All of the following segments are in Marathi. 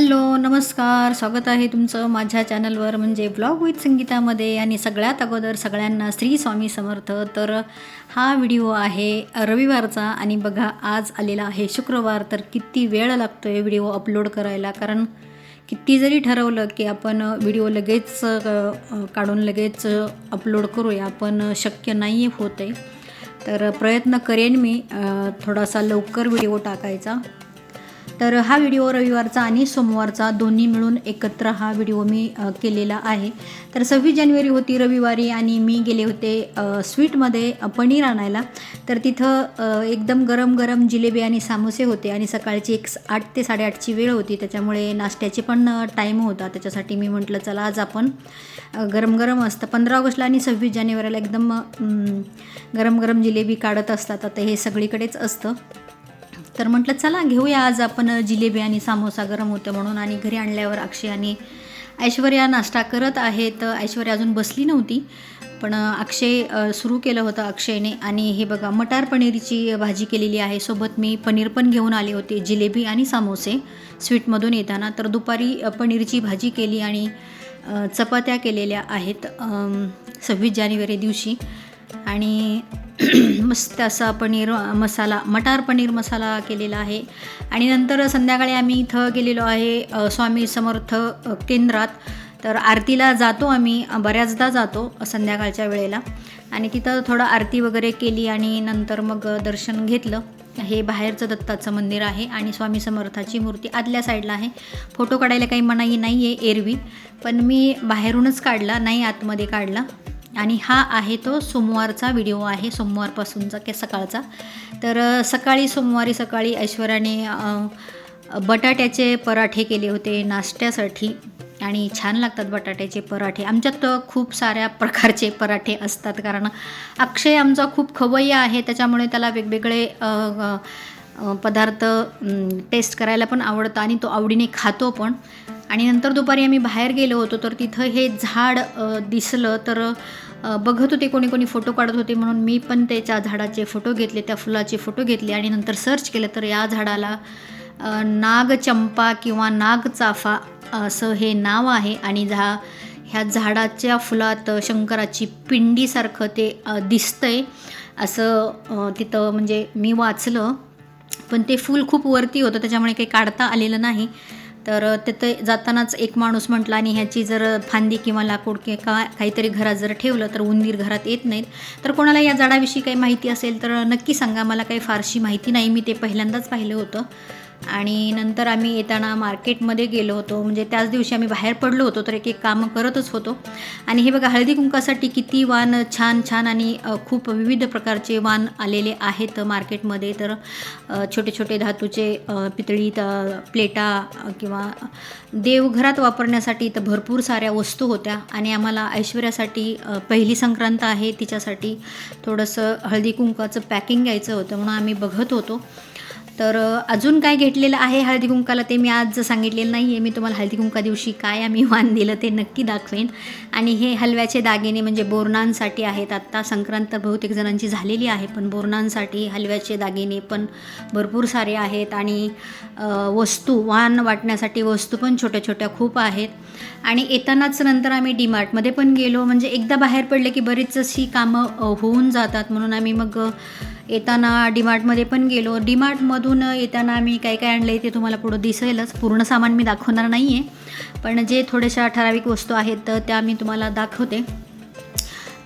हॅलो नमस्कार. स्वागत आहे तुमचं माझ्या चॅनलवर म्हणजे ब्लॉग विथ संगीतामध्ये. आणि सगळ्यात अगोदर सगळ्यांना श्री स्वामी समर्थ. तर हा व्हिडिओ आहे रविवारचा आणि बघा आज आलेला आहे शुक्रवार. तर किती वेळ लागतो आहे व्हिडिओ अपलोड करायला? कारण किती जरी ठरवलं की आपण व्हिडिओ लगेच काढून लगेच अपलोड करूया पण शक्य नाही होत आहे तर प्रयत्न करेन मी थोडासा लवकर व्हिडिओ टाकायचा. तर हा व्हिडिओ रविवारचा आणि सोमवारचा दोन्ही मिळून एकत्र हा व्हिडिओ मी केलेला आहे. तर सव्वीस जानेवारी होती रविवारी आणि मी गेले होते स्वीटमध्ये पनीर आणायला. तर तिथं एकदम गरम गरम जिलेबी आणि सामोसे होते आणि सकाळची एक आठ ते साडेआठची वेळ होती. त्याच्यामुळे नाश्त्याची पण टाईम होता. त्याच्यासाठी मी म्हटलं चला आज आपण गरम गरम असतं. पंधरा ऑगस्टला आणि सव्वीस जानेवारीला एकदम गरम गरम जिलेबी काढत असतात. आता हे सगळीकडेच असतं. तर म्हटलं चला घेऊया आज आपण जिलेबी आणि सामोसा गरम होतं म्हणून आणि घरी आणल्यावर अक्षय आणि ऐश्वर्या नाश्ता करत आहेत. ऐश्वर्या अजून बसली नव्हती पण अक्षय सुरू केलं होतं अक्षयने. आणि हे बघा मटार पनीरची भाजी केलेली आहे. सोबत मी पनीर पण घेऊन आले होते जिलेबी आणि सामोसे स्वीटमधून येताना. तर दुपारी पनीरची भाजी केली आणि चपात्या केलेल्या आहेत सव्वीस जानेवारी दिवशी. आणि मस्त असा पनीर मसाला मटार पनीर मसाला केलेला आहे. आणि नंतर संध्याकाळी आम्ही इथं गेलेलो आहे स्वामी समर्थ केंद्रात. तर आरतीला जातो आम्ही बऱ्याचदा जातो संध्याकाळच्या वेळेला. आणि तिथं थोडं आरती वगैरे केली आणि नंतर मग दर्शन घेतलं. हे बाहेरचं दत्ताचं मंदिर आहे आणि स्वामी समर्थाची मूर्ती आतल्या साईडला आहे. फोटो काढायला काही मनाई नाही आहे एरवी. पण मी बाहेरूनच काढला नाही आतमध्ये काढला. आणि हा आहे तो सोमवारचा व्हिडिओ आहे सोमवारपासूनचा की सकाळचा. तर सकाळी सोमवारी सकाळी ऐश्वर्याने बटाट्याचे पराठे केले होते नाश्त्यासाठी. आणि छान लागतात बटाट्याचे पराठे. आमच्यात खूप साऱ्या प्रकारचे पराठे असतात कारण अक्षय आमचा खूप खवय्या आहे त्याच्यामुळे त्याला वेगवेगळे पदार्थ टेस्ट करायला पण आवडतं आणि तो आवडीने खातो पण. आणि नंतर दुपारी आम्ही बाहेर गेलो होतो तर तिथं हे झाड दिसलं तर बघत होते कोणी कोणी फोटो काढत होते म्हणून मी पण त्याच्या झाडाचे फोटो घेतले त्या फुलाचे फोटो घेतले आणि नंतर सर्च केलं तर या झाडाला नागचंपा किंवा नागचाफा असं हे नाव आहे आणि झा ह्या झाडाच्या फुलात शंकराची पिंडीसारखं ते दिसतं दिसतंय असं तिथं म्हणजे मी वाचलं. पण ते फूल खूप वरती होतं त्याच्यामुळे काही काढता आलेलं नाही. तर तिथे जातानाच एक माणूस म्हटला आणि ह्याची जर फांदी किंवा लाकूड किंवा का काहीतरी घरात जर ठेवलं तर उंदीर घरात येत नाहीत. तर कोणाला या झाडाविषयी काही माहिती असेल तर नक्की सांगा. मला काही फारशी माहिती नाही. मी ते पहिल्यांदाच पाहिलं होतं. आणि नंतर आम्ही येताना मार्केटमध्ये गेलो होतो. म्हणजे त्याच दिवशी आम्ही बाहेर पडलो होतो तर एक एक कामं करतच होतो. आणि हे बघा हळदी कुंकासाठी किती वाण छान छान आणि खूप विविध प्रकारचे वाण आलेले आहेत मार्केटमध्ये. तर छोटे छोटे धातूचे पितळी प्लेटा किंवा देवघरात वापरण्यासाठी तर भरपूर साऱ्या वस्तू होत्या. आणि आम्हाला ऐश्वर्यासाठी पहिली संक्रांत आहे तिच्यासाठी थोडंसं हळदी कुंकाचं पॅकिंग घ्यायचं होतं म्हणून आम्ही बघत होतो. तर अजून काय घेतलेलं आहे हळदी कुंकाला ते मी आज सांगितलेलं नाही आहे मी तुम्हाला हळदी कुंका दिवशी काय आम्ही वाण दिलं ते नक्की दाखवेन. आणि हे हलव्याचे दागिने म्हणजे बोरणांसाठी आहेत. आत्ता संक्रांत बहुतेक जणांची झालेली आहे पण बोरणांसाठी हलव्याचे दागिने पण भरपूर सारे आहेत. आणि वस्तू वाण वाटण्यासाठी वस्तू पण छोट्या छोट्या खूप आहेत. आणि येतानाच नंतर आम्ही डीमार्टमध्ये पण गेलो. म्हणजे एकदा बाहेर पडले की बरीच अशी कामं होऊन जातात. म्हणून आम्ही मग येताना डीमार्टमध्ये पण गेलो. डीमार्टमधून येताना मी काय काय आणलं आहे ते तुम्हाला पुढं दिसेलच. पूर्ण सामान मी दाखवणार नाही आहे पण जे थोड्याशा ठराविक वस्तू आहेत तर त्या मी तुम्हाला दाखवते.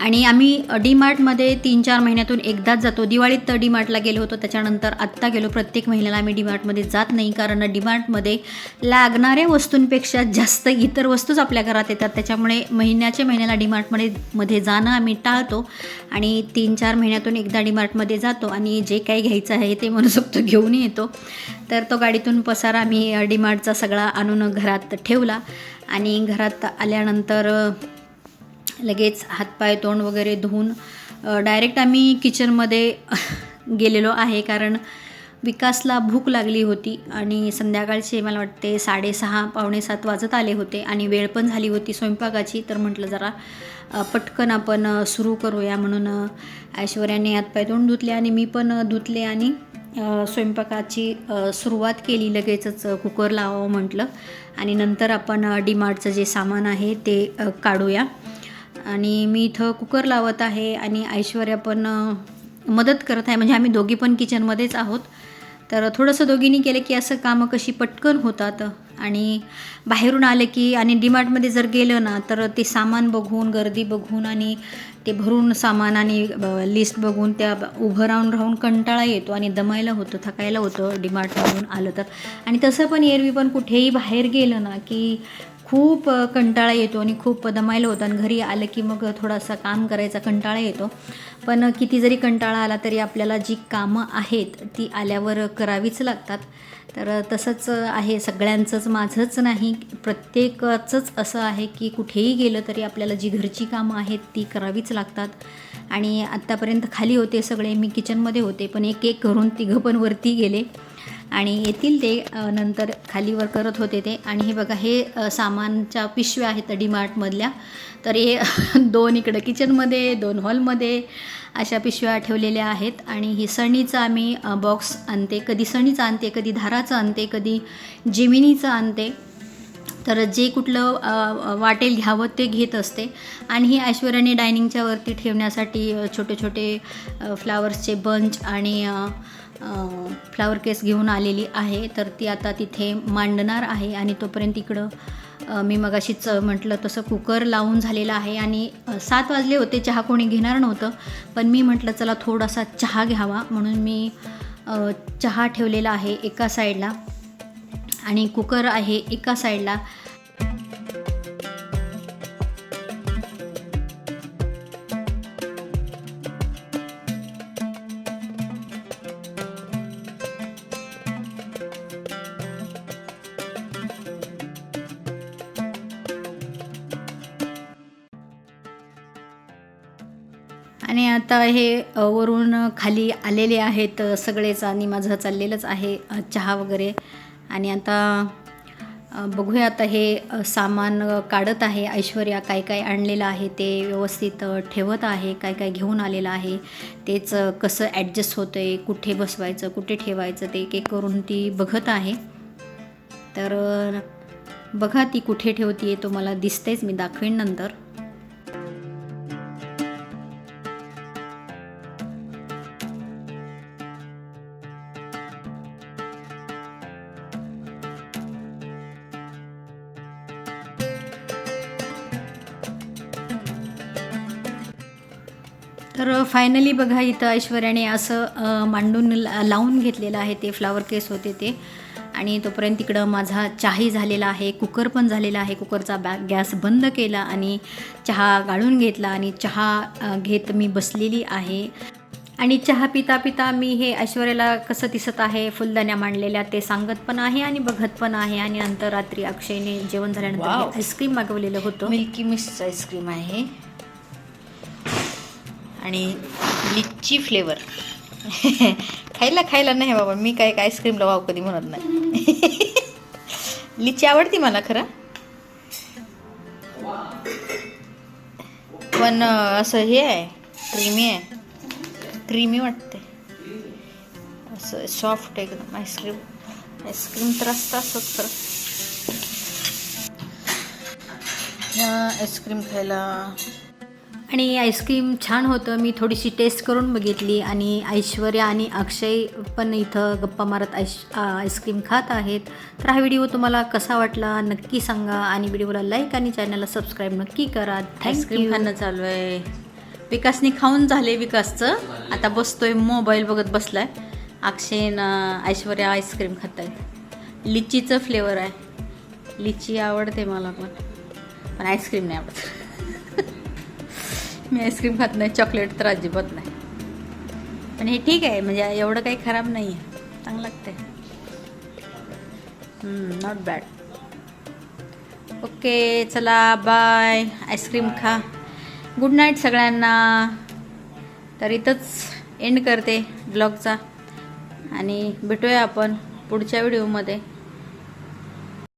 आणि आम्ही डीमार्टमध्ये तीन चार महिन्यातून एकदाच जातो. दिवाळीत डीमार्टला गेलो होतो त्याच्यानंतर आत्ता गेलो. प्रत्येक महिन्याला आम्ही डीमार्टमध्ये जात नाही कारण डीमार्टमध्ये लागणाऱ्या वस्तूंपेक्षा जास्त इतर वस्तूच आपल्या घरात येतात. त्याच्यामुळे महिन्याच्या महिन्याला डीमार्टमध्ये मध्ये जाणं आम्ही टाळतो आणि तीन चार महिन्यातून एकदा डीमार्टमध्ये जातो आणि जे काही घ्यायचं आहे ते मनसोक्त घेऊन येतो. तर तो गाडीतून पसारा आम्ही डीमार्टचा सगळा आणून घरात ठेवला आणि घरात आल्यानंतर लगेच हातपाय तोंड वगैरे धुवून डायरेक्ट आम्ही किचनमध्ये गेलेलो आहे कारण विकासला भूक लागली होती आणि संध्याकाळचे मला वाटते साडेसहा पावणे सात वाजत आले होते आणि वेळ पण झाली होती स्वयंपाकाची. तर म्हटलं जरा पटकन आपण सुरू करूया म्हणून ऐश्वर्याने हातपाय तोंड धुतले आणि मी पण धुतले आणि स्वयंपाकाची सुरुवात केली लगेचच कुकर लावावं म्हटलं. आणि नंतर आपण डीमार्टचं जे सामान आहे ते काढूया. आणि मी इथं कुकर लावत आहे आणि ऐश्वर्या पण मदत करत आहे. म्हणजे आम्ही दोघी पण किचनमध्येच आहोत. तर थोडंसं दोघींनी केलं की असं कामं कशी पटकन होतात. आणि बाहेरून आले की आणि डीमार्टमध्ये जर गेलं ना तर ते सामान बघून गर्दी बघून आणि ते भरून सामान आणि लिस्ट बघून त्या उभं राहून राहून कंटाळा येतो आणि दमायला होतं थकायला होतं डीमार्टमधून आलं तर. आणि तसं पण एरवी पण कुठेही बाहेर गेलं ना की खूप कंटाळा येतो आणि खूप दमायला होतं आणि घरी आलं की मग थोडासा काम करायचा कंटाळा येतो. पण किती जरी कंटाळा आला तरी आपल्याला जी कामं आहेत ती आल्यावर करावीच लागतात. तर तसंच आहे. सगळ्यांचंच माझंच नाही. प्रत्येकाचंच असं आहे की कुठेही गेलं तरी आपल्याला जी घरची कामं आहेत ती करावीच लागतात. आणि आत्तापर्यंत खाली होते सगळे. मी किचनमध्ये होते. पण एक एक करून तिघं पण वरती गेले. आणि येतील ते नंतर खालीवर करत होते ते. आणि हे बघा हे सामानच्या पिशव्या आहेत डीमार्टमधल्या. तर हे दोन इकडं किचनमध्ये दोन हॉलमध्ये अशा पिशव्या ठेवलेल्या आहेत. आणि ही सणीचं आम्ही बॉक्स आणते कधी सणीचं आणते कधी धाराचं आणते कधी जिमिनीचं आणते. तर जे कुठलं वाटेल घ्यावं ते घेत असते. आणि ही ऐश्वर्याने डायनिंगच्या वरती ठेवण्यासाठी छोटे छोटे फ्लावर्सचे बंच आणि फ्लावर केस घेऊन आलेली आहे तर ती आता तिथे मांडणार आहे आणि तोपर्यंत इकडं मी मी मगाशीच म्हटलं तसं कुकर लावून झालेलं आहे आणि सात वाजले होते चहा कोणी घेणार नव्हतं पण मी म्हटलं चला थोडासा चहा घ्यावा म्हणून मी चहा ठेवलेला आहे एका साईडला आणि कुकर आहे एका साईडला. आणि आता हे वरून खाली आलेले आहेत सगळेच आणि माझं चाललेलंच आहे चहा वगैरे. आणि आता बघूया आता हे सामान काढत आहे ऐश्वर्या काय काय आणलेलं आहे ते व्यवस्थित ठेवत आहे काय काय घेऊन आलेलं आहे. तेच कसं ॲडजस्ट होतं आहे कुठे बसवायचं कुठे ठेवायचं ते एक एक करून ती बघत आहे. तर बघा ती कुठे ठेवते तो मला दिसतेच मी दाखवेन नंतर. तर फायनली बघा इथं ऐश्वर्याने असं मांडून लावून घेतलेलं आहे ते फ्लावर केस होते ते. आणि तोपर्यंत तिकडं माझा चाही झालेला आहे कुकर पण झालेला आहे. कुकरचा बॅ गॅस बंद केला आणि चहा गाळून घेतला आणि चहा घेत मी बसलेली आहे. आणि चहा पिता पिता मी हे ऐश्वर्याला कसं दिसत आहे फुलदाण्या मांडलेल्या ते सांगत पण आहे आणि बघत पण आहे. आणि नंतर रात्री अक्षयने जेवण झाल्यानंतर. आईस्क्रीम मागवलेलं होतं. मिल्की मिस्ट आईस्क्रीम आहे. आणि लिच्ची फ्लेवर खायला खायला नाही बाबा मी काय आईस्क्रीमला लावाव कधी म्हणत नाही. लिच्ची आवडती मला खरं. पण असं हे आहे क्रीमी आहे. क्रीमी वाटते. असं सॉफ्ट एकदम आईस्क्रीम आईस्क्रीम तर असतं असंच खरं. ह्या आईस्क्रीम खायला आणि आईस्क्रीम छान होतं. मी थोडीशी टेस्ट करून बघितली आणि ऐश्वर्या आणि अक्षय पण इथं गप्पा मारत आईस आ- आईस्क्रीम खात आहेत. तर हा व्हिडिओ तुम्हाला कसा वाटला नक्की सांगा आणि व्हिडिओला लाईक आणि चॅनलला सबस्क्राईब नक्की करा. आईस्क्रीम खाणं चालू आहे. विकासने खाऊन झाले विकासचं. आता बसतोय मोबाईल बघत बसलाय. अक्षय न ऐश्वर्या आईस्क्रीम खात आहेत लिचीचं फ्लेवर आहे. लिची आवडते मला पण. पण आईस्क्रीम नाही आवडत. मी आईस्क्रीम खात नाही चॉकलेट तर अजिबात नाही. पण हे ठीक आहे म्हणजे एवढं काही खराब नाही आहे. चांगलं लागतंय. नॉट बॅड ओके चला बाय आईस्क्रीम खा. गुड नाईट सगळ्यांना. तर इथंच एंड करते ब्लॉगचा आणि भेटूया आपण पुढच्या व्हिडिओमध्ये